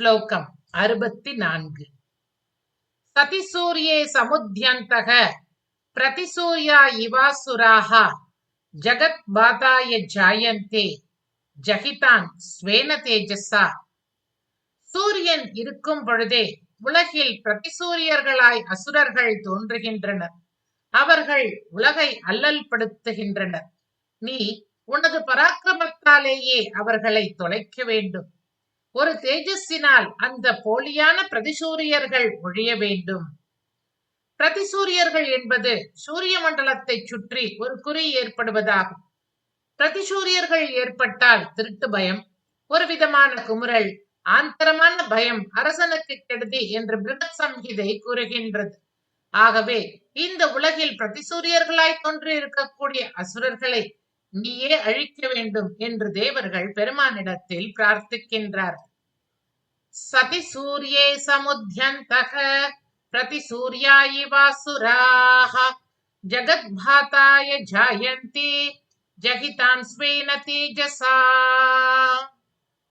ஸ்லோகம் அறுபத்தி நான்கு சதிசூரியே சமுத்தியந்தக பிரதிசூர்யா இவாசுராக ஜகத் பாதாய ஜாயந்தே ஜகிதான் ஸ்வேன தேஜஸா. சூரியன் இருக்கும் பொழுதே உலகில் பிரதிசூரியர்களாய் அசுரர்கள் தோன்றுகின்றனர். அவர்கள் உலகை அல்லல் படுத்துகின்றனர். நீ உனது பராக்கிரமத்தாலேயே அவர்களை தொலைக்க வேண்டும். ஒரு தேஜஸினால் அந்த போலியான பிரதிசூரியர்கள் ஒழிய வேண்டும். பிரதிசூரியர்கள் என்பது சூரிய மண்டலத்தை சுற்றி ஒரு குறி ஏற்படுவதாகும். பிரதிசூரியர்கள் ஏற்பட்டால் திருட்டு பயம் ஒரு விதமான குமுறல் ஆந்தரமான பயம் அரசனுக்கு கெடுதி என்று பிருகத் சம்ஹிதை கூறுகின்றது. ஆகவே இந்த உலகில் பிரதிசூரியர்களாய் தோன்றி இருக்கக்கூடிய அசுரர்களை நீயே அழிக்க வேண்டும் என்று தேவர்கள் பெருமானிடத்தில் பிரார்த்திக்கின்றார். சதி சூரியே சமுத்தியந்தக பிரதி சூர்யாயி வாசுராக ஜகத்பாத்தாய ஜாயந்தி ஜகிதான் ஸ்வேன தேஜசா.